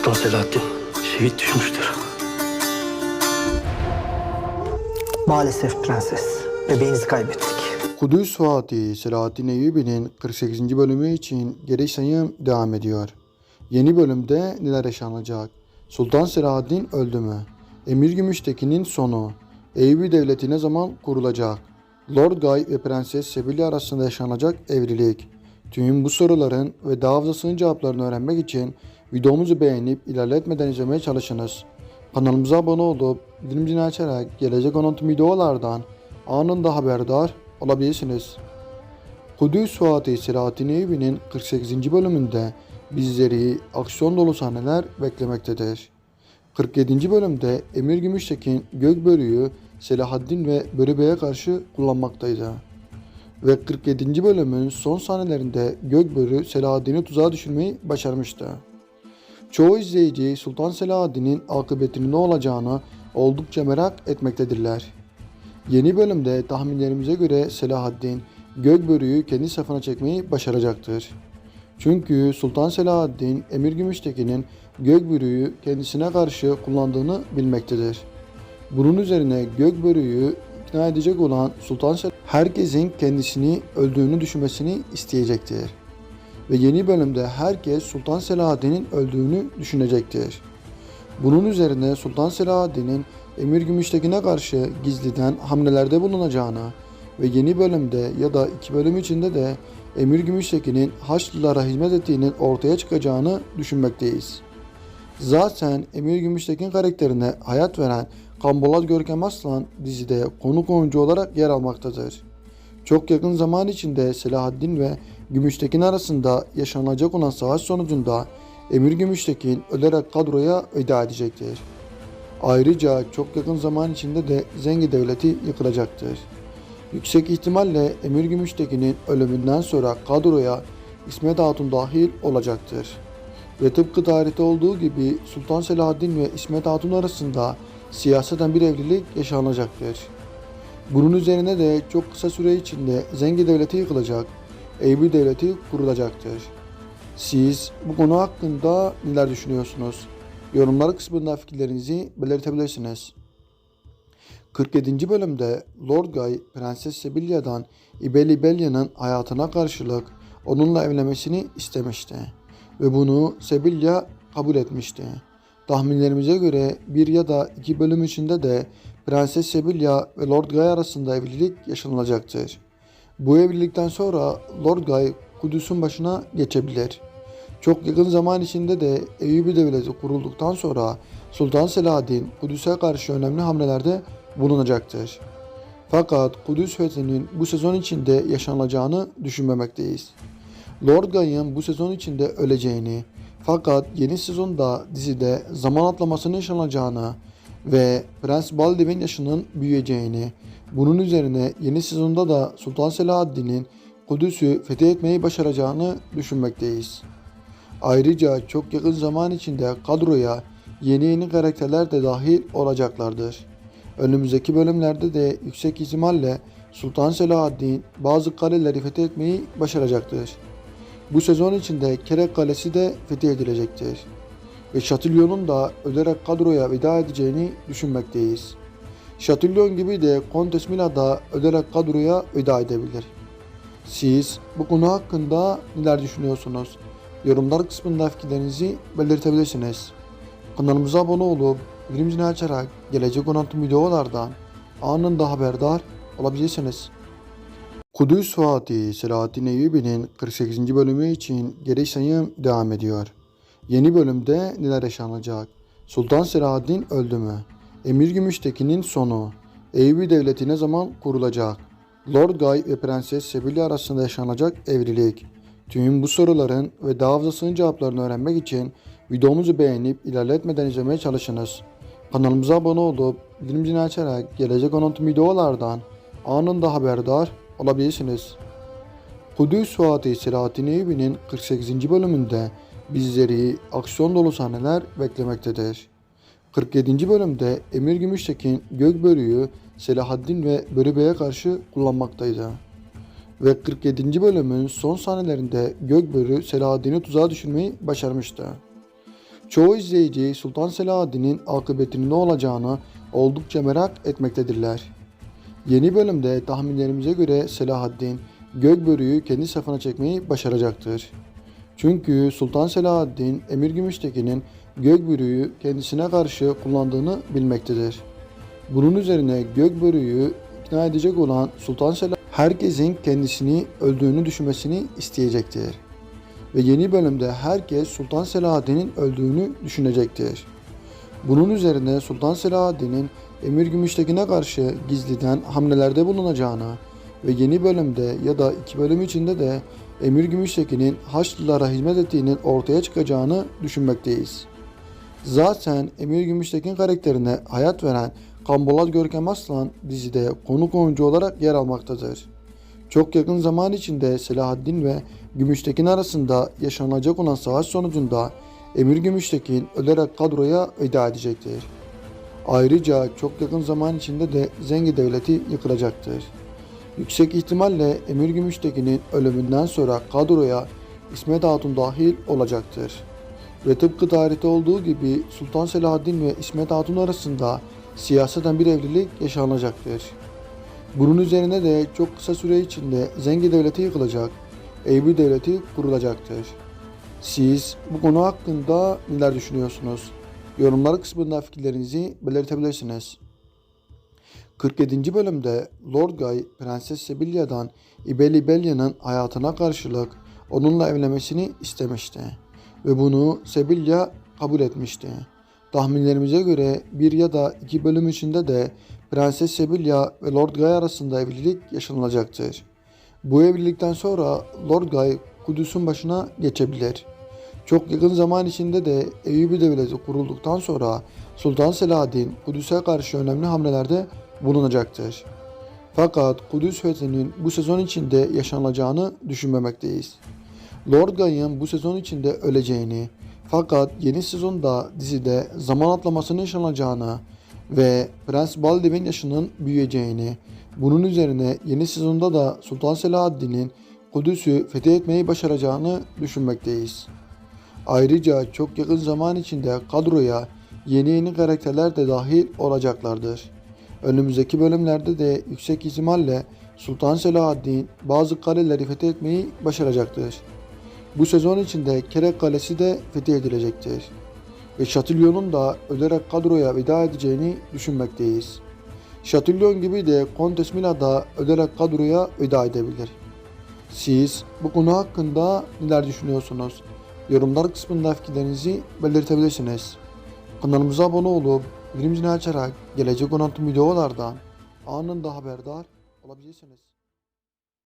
Sultan Selahattin şehit düşmüştür. Maalesef prenses. Bebeğinizi kaybettik. Kudüs Fatih Selahattin Eyyubi'nin 48. bölümü için geri sayım devam ediyor. Yeni bölümde neler yaşanacak? Sultan Selahaddin öldü mü? Emir Gümüştekin'in sonu. Eyyubi Devleti ne zaman kurulacak? Lord Guy ve Prenses Sebilya arasında yaşanacak evlilik. Tüm bu soruların ve daha fazlasının cevaplarını öğrenmek için videomuzu beğenip ilerletmeden izlemeye çalışınız. Kanalımıza abone olup bildirim zilini açarak gelecek olan tüm videolardan anında haberdar olabilirsiniz. Kudüs Fatih Selahattin Eyyubi'nin 48. bölümünde bizleri aksiyon dolu sahneler beklemektedir. 47. bölümde Emir Gümüştekin Gökbörü'yü Selahaddin ve Börü Bey'e karşı kullanmaktaydı. Ve 47. bölümün son sahnelerinde Gökbörü Selahaddin'i tuzağa düşürmeyi başarmıştı. Çoğu izleyici Sultan Selahaddin'in akıbetinin ne olacağını oldukça merak etmektedirler. Yeni bölümde tahminlerimize göre Selahaddin Gökbörü'yü kendi safına çekmeyi başaracaktır. Çünkü Sultan Selahaddin Emir Gümüştekin'in Gökbörü'yü kendisine karşı kullandığını bilmektedir. Bunun üzerine Gökbörü'yü ikna edecek olan Sultan Selahaddin herkesin kendisini öldüğünü düşünmesini isteyecektir. Ve yeni bölümde herkes Sultan Selahaddin'in öldüğünü düşünecektir. Bunun üzerine Sultan Selahaddin'in Emir Gümüştekin'e karşı gizliden hamlelerde bulunacağını ve yeni bölümde ya da iki bölüm içinde de Emir Gümüştekin'in Haçlılara hizmet ettiğinin ortaya çıkacağını düşünmekteyiz. Zaten Emir Gümüştekin karakterine hayat veren Kambolat Görkem Aslan dizide konuk oyuncu olarak yer almaktadır. Çok yakın zaman içinde Selahaddin ve Gümüştekin arasında yaşanacak olan savaş sonucunda Emir Gümüştekin ölerek kadroya veda edecektir. Ayrıca çok yakın zaman içinde de Zengi Devleti yıkılacaktır. Yüksek ihtimalle Emir Gümüştekin'in ölümünden sonra kadroya İsmet Hatun dahil olacaktır. Ve tıpkı tarihte olduğu gibi Sultan Selahaddin ve İsmet Hatun arasında siyaseten bir evlilik yaşanacaktır. Bunun üzerine de çok kısa süre içinde Zengi Devleti yıkılacak, Eyyubi Devleti kurulacaktır. Siz bu konu hakkında neler düşünüyorsunuz? Yorumlar kısmında fikirlerinizi belirtebilirsiniz. 47. bölümde Lord Guy Prenses Sebilya'dan İbeli Belya'nın hayatına karşılık onunla evlenmesini istemişti ve bunu Sebilya kabul etmişti. Tahminlerimize göre bir ya da iki bölüm içinde de Prenses Sebilya ve Lord Guy arasında evlilik yaşanılacaktır. Bu evlilikten sonra Lord Guy Kudüs'ün başına geçebilir. Çok yakın zaman içinde de Eyyubi Devleti kurulduktan sonra Sultan Selahaddin Kudüs'e karşı önemli hamlelerde bulunacaktır. Fakat Kudüs fethinin bu sezon içinde yaşanacağını düşünmemekteyiz. Lord Guy'ın bu sezon içinde öleceğini fakat yeni sezonda dizide zaman atlamasının yaşanacağını ve Prens Baldwin yaşının büyüyeceğini, bunun üzerine yeni sezonda da Sultan Selahaddin'in Kudüs'ü fethetmeyi başaracağını düşünmekteyiz. Ayrıca çok yakın zaman içinde kadroya yeni yeni karakterler de dahil olacaklardır. Önümüzdeki bölümlerde de yüksek ihtimalle Sultan Selahaddin bazı kaleleri fethetmeyi başaracaktır. Bu sezon içinde Kerek Kalesi de fethedilecektir. Ve Şatilyon'un da ölerek kadroya veda edeceğini düşünmekteyiz. Şatilyon gibi de Kontes Mila da ölerek kadroya veda edebilir. Siz bu konu hakkında neler düşünüyorsunuz? Yorumlar kısmında fikirlerinizi belirtebilirsiniz. Kanalımıza abone olup bildirim zilini açarak gelecek olan videolardan anında haberdar olabilirsiniz. Kudüs Fatih Selahattin Eyyubi'nin 48. bölümü için geri sayım devam ediyor. Yeni bölümde neler yaşanacak? Sultan Selahaddin öldü mü? Emir Gümüştekin'in sonu. Eyyubi Devleti ne zaman kurulacak? Lord Guy ve Prenses Sebilya arasında yaşanacak evlilik. Tüm bu soruların ve daha fazlasının cevaplarını öğrenmek için videomuzu beğenip ilerletmeden izlemeye çalışınız. Kanalımıza abone olup bildirim zilini açarak gelecek olan videolardan anında haberdar olabilirsiniz. Kudüs Fatih Selahattin Eyyubi'nin 48. bölümünde bizleri aksiyon dolu sahneler beklemektedir. 47. bölümde Emir Gümüştekin Gökbörü'yü Selahaddin ve Börü Bey'e karşı kullanmaktaydı. Ve 47. bölümün son sahnelerinde Gökbörü Selahaddin'i tuzağa düşürmeyi başarmıştı. Çoğu izleyici Sultan Selahaddin'in akıbetinin ne olacağını oldukça merak etmektedirler. Yeni bölümde tahminlerimize göre Selahaddin Gökbörü'yü kendi safına çekmeyi başaracaktır. Çünkü Sultan Selahaddin Emir Gümüştekin'in Gökbörü'yü kendisine karşı kullandığını bilmektedir. Bunun üzerine Gökbörü'yü ikna edecek olan Sultan Selahaddin herkesin kendisini öldüğünü düşünmesini isteyecektir. Ve yeni bölümde herkes Sultan Selahaddin'in öldüğünü düşünecektir. Bunun üzerine Sultan Selahaddin'in Emir Gümüştekin'e karşı gizliden hamlelerde bulunacağını ve yeni bölümde ya da iki bölüm içinde de Emir Gümüştekin'in Haçlılara hizmet ettiğinin ortaya çıkacağını düşünmekteyiz. Zaten Emir Gümüştekin karakterine hayat veren Kambolat Görkem Aslan dizide konuk oyuncu olarak yer almaktadır. Çok yakın zaman içinde Selahaddin ve Gümüştekin arasında yaşanacak olan savaş sonucunda Emir Gümüştekin ölerek kadroya veda edecektir. Ayrıca çok yakın zaman içinde de Zengi Devleti yıkılacaktır. Yüksek ihtimalle Emir Gümüştekin'in ölümünden sonra kadroya İsmet Hatun dahil olacaktır. Ve tıpkı tarihte olduğu gibi Sultan Selahaddin ve İsmet Hatun arasında siyaseten bir evlilik yaşanacaktır. Bunun üzerine de çok kısa süre içinde Zengi Devleti yıkılacak, Eyüp Devleti kurulacaktır. Siz bu konu hakkında neler düşünüyorsunuz? Yorumlar kısmında fikirlerinizi belirtebilirsiniz. 47. bölümde Lord Guy Prenses Sebilla'dan İbeli Belya'nın hayatına karşılık onunla evlenmesini istemişti ve bunu Sebilla kabul etmişti. Tahminlerimize göre bir ya da iki bölüm içinde de Prenses Sebilla ve Lord Guy arasında evlilik yaşanılacaktır. Bu evlilikten sonra Lord Guy Kudüs'ün başına geçebilir. Çok yakın zaman içinde de Eyyubi Devleti kurulduktan sonra Sultan Selahaddin Kudüs'e karşı önemli hamlelerde bulunacaktır. Fakat Kudüs fethinin bu sezon içinde yaşanacağını düşünmemekteyiz. Lord Guy'ın bu sezon içinde öleceğini fakat yeni sezonda dizide zaman atlamasının yaşanacağını ve Prens Baldem'in yaşının büyüyeceğini, bunun üzerine yeni sezonda da Sultan Selahaddin'in Kudüs'ü fethetmeyi başaracağını düşünmekteyiz. Ayrıca çok yakın zaman içinde kadroya yeni yeni karakterler de dahil olacaklardır. Önümüzdeki bölümlerde de yüksek ihtimalle Sultan Selahaddin bazı kaleleri fethetmeyi başaracaktır. Bu sezon içinde Kerek Kalesi de fethedilecektir. Ve Şatilyon'un da ölerek kadroya veda edeceğini düşünmekteyiz. Şatilyon gibi de Kontes Mila da ölerek kadroya veda edebilir. Siz bu konu hakkında neler düşünüyorsunuz? Yorumlar kısmında fikirlerinizi belirtebilirsiniz. Kanalımıza abone olup bildirim zilini açarak gelecek olan tüm videolardan anında haberdar olabilirsiniz.